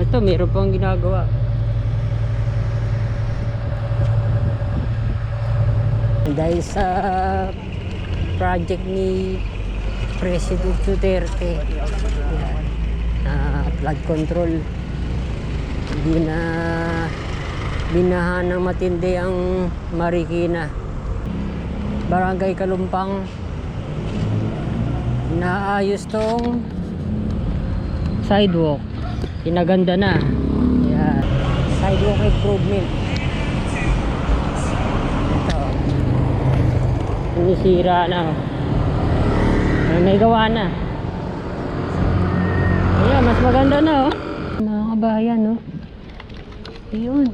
Ito, meron pang ginagawa. Dahil sa project ni President Duterte na flood control hindi na binahan ng matindi ang Marikina Barangay Kalumpang naayos tong sidewalk. Pinaganda na. Yan sidewalk improvement. Ito. Sinisira na. Ay, may gawa na. Ayan mas maganda na oh. Mga kabayan oh. Ayun.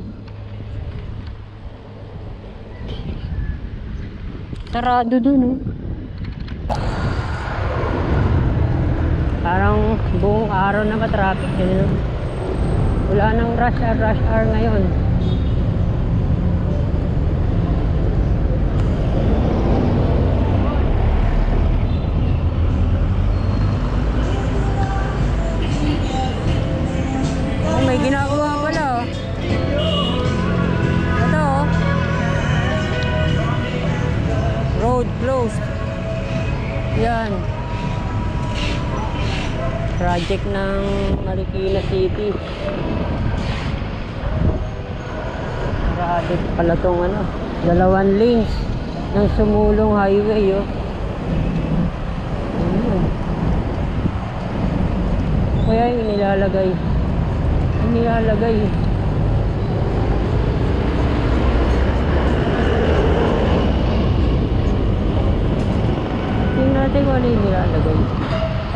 Sarado dun oh Parang buong araw na ka-traffic yun. no? Wala nang rush hour, rush hour ngayon. Project ng Marikina City. Project pala tong ano, dalawang lanes ng sumulong highway oh. Ayun. Kaya yung nilalagay. Yung. Tingnan natin kung ano yung nilalagay.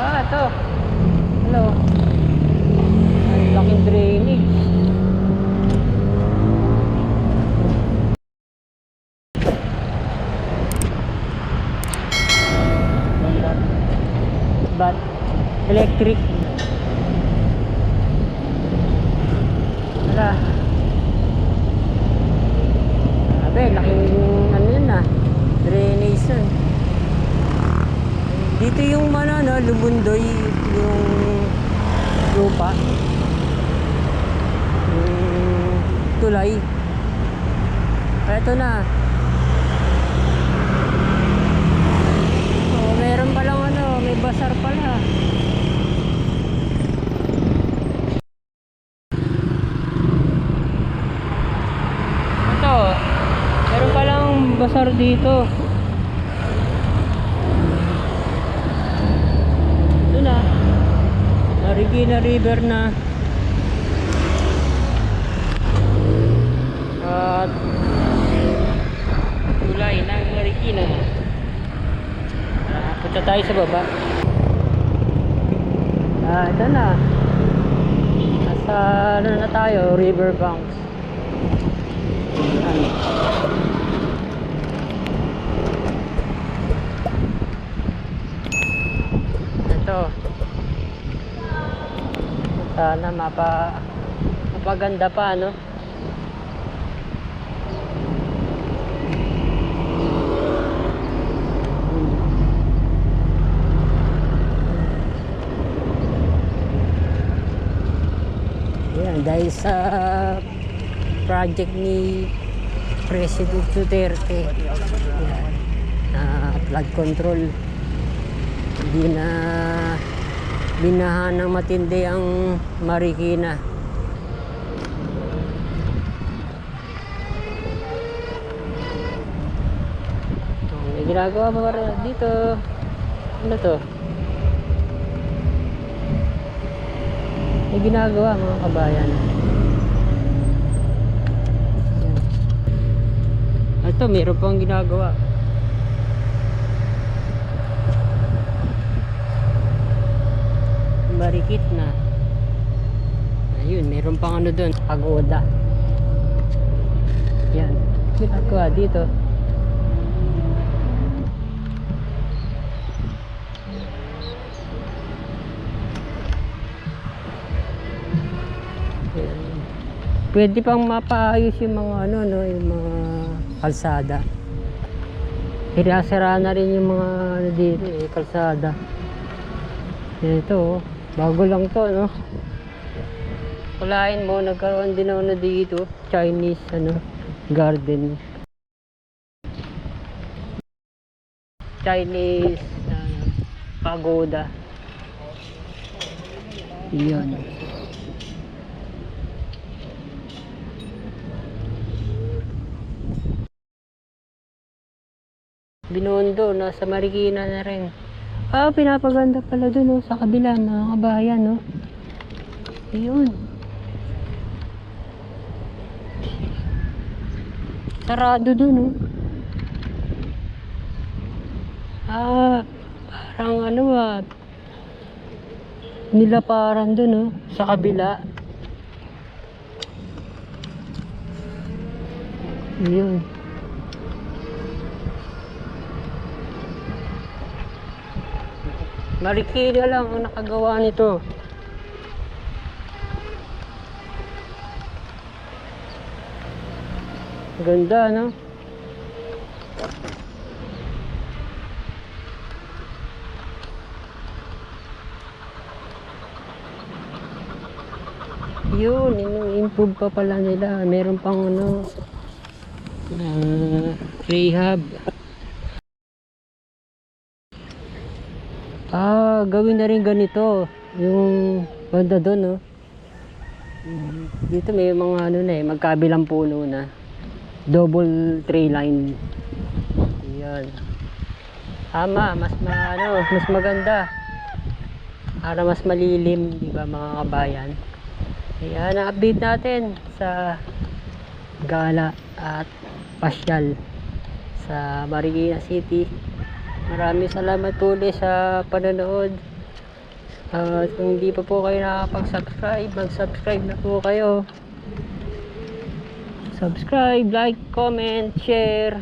Ah, ito. Hello. Ang laking drainage. But electric. Wala. Sabi, laking ano yun ah. Drainage yun. Dito yung ano, no, lumundoy yung lupa. Yung tulay. Eto na. Oh, meron palang ano, may basar pala. Ito, meron palang basar dito. Ito na. Marikina River na. At tulay ng Marikina. Ah, punta tayo sa baba. Ah, ito na. Nasa ano na tayo, river banks. Ano? Ito. Sana mapa mapaganda pa no. Yan, dahil sa project ni President Duterte na flood control hindi na binahan ng matindi ang Marikina. May ginagawa ba dito? Ano to? May ginagawa mga kabayan. Yan. ito meron pang ginagawa marikit na ayun meron pang ano doon pagoda yan ginagawa dito. Pwede pang mapaayos yung mga ano no, yung mga kalsada. Hirasira na rin yung mga ano dito eh, kalsada. Ito oh, bago lang to no. Kulain mo, nagkaroon din ako na dito. Chinese, ano, garden. Chinese, ano, pagoda. Yan. Binondo, nasa Marikina na rin. Ah, pinapaganda pala dun, oh, sa kabila, mga kabayan, no? Ayun. Sarado dun, oh. Ah, parang ano ah. Nilaparan dun, oh, sa kabila. Ayun. Marikina lang ang nakagawa nito. Ganda, no? Yun, inu-improve pa pala nila. Meron pang ano, ah, rehab. Ah, gawin na rin ganito. Yung banda doon, no? Dito may mga ano na eh, magkabilang puno na. Double tray line. Yan. Tama, mas ma, ano, mas maganda. Para mas malilim, di ba mga kabayan? Ayan, ang update natin sa gala at pasyal sa Marikina City. Maraming salamat ulit sa panonood. At kung hindi pa po kayo nakapag-subscribe, mag-subscribe na po kayo. Subscribe, like, comment, share.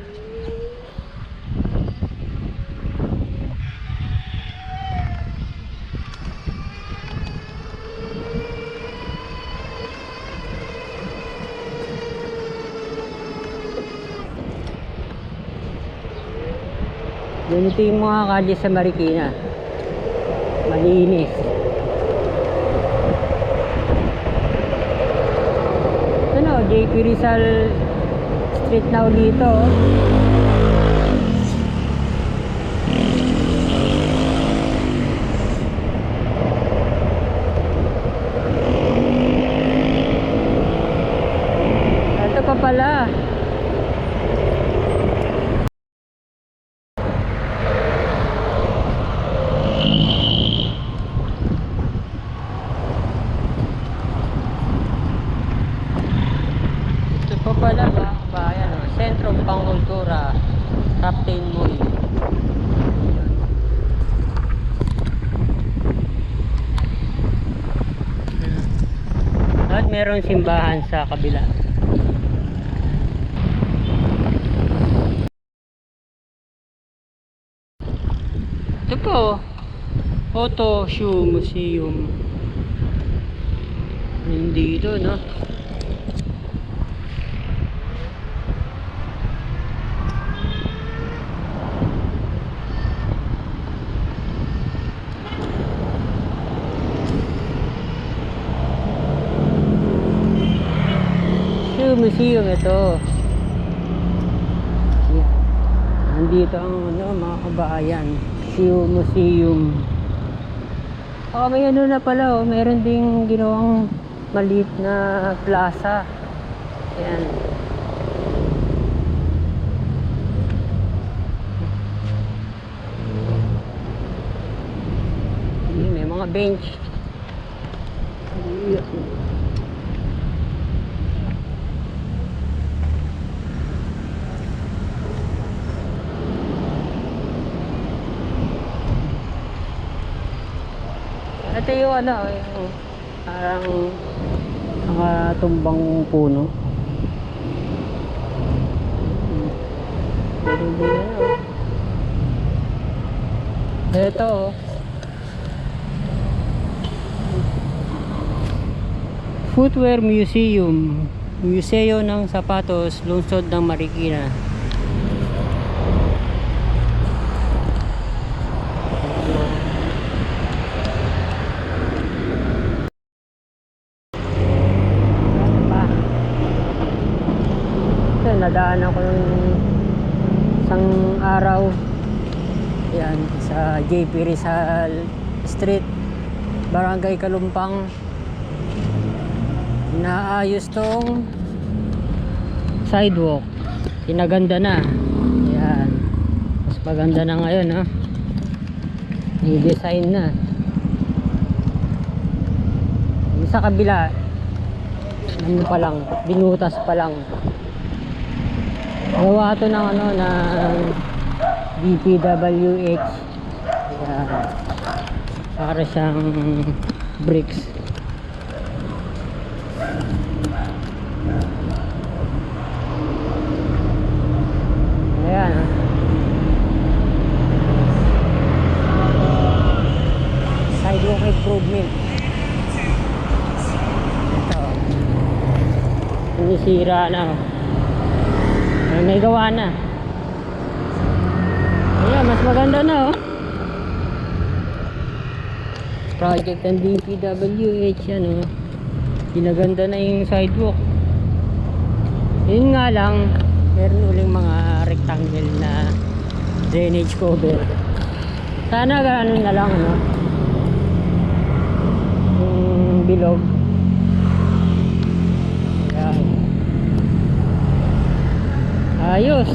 Ganito yung mga kalye sa Marikina. Malinis. Ano, JP Rizal Street na dito. oh. Ito pa pala. Ito pa pala mga kabayan, oh. Sentro Pangkultura, Captain Moy. At meron simbahan sa kabila. Ito po, Photo Shoe Museum. Nandito, no? Shoe Museum ito. Yan. Nandito ang ano, mga kabayan. Shoe Museum. Oh, may ano na pala oh. Meron ding ginawang maliit na plaza. Yan. Yan, may mga bench. Yan. Ito yung ano, yung parang mga tumbang puno. Hmm. Ito oh. Footwear Museum. Museo ng Sapatos, lungsod ng Marikina. Nadaan ako ng isang araw. Yan, sa JP Rizal Street, Barangay Kalumpang. Naayos tong sidewalk. Pinaganda na. Yan. Mas maganda na ngayon, ha. I-design na. Sa kabila, ano pa lang, binutas pa lang. Gawa to ng ano, ng DPWH. Ayan. Para siyang bricks. Ayan. ah. Sidewalk improvement. Ito. Sinisira na. Oh. May, may gawa na. Ayan, mas maganda na oh. Project ng DPWH yan oh. Pinaganda na yung sidewalk. Yun nga lang, meron uling mga rectangle na drainage cover. Sana gano'n na lang, no? Yung bilog. Adiós.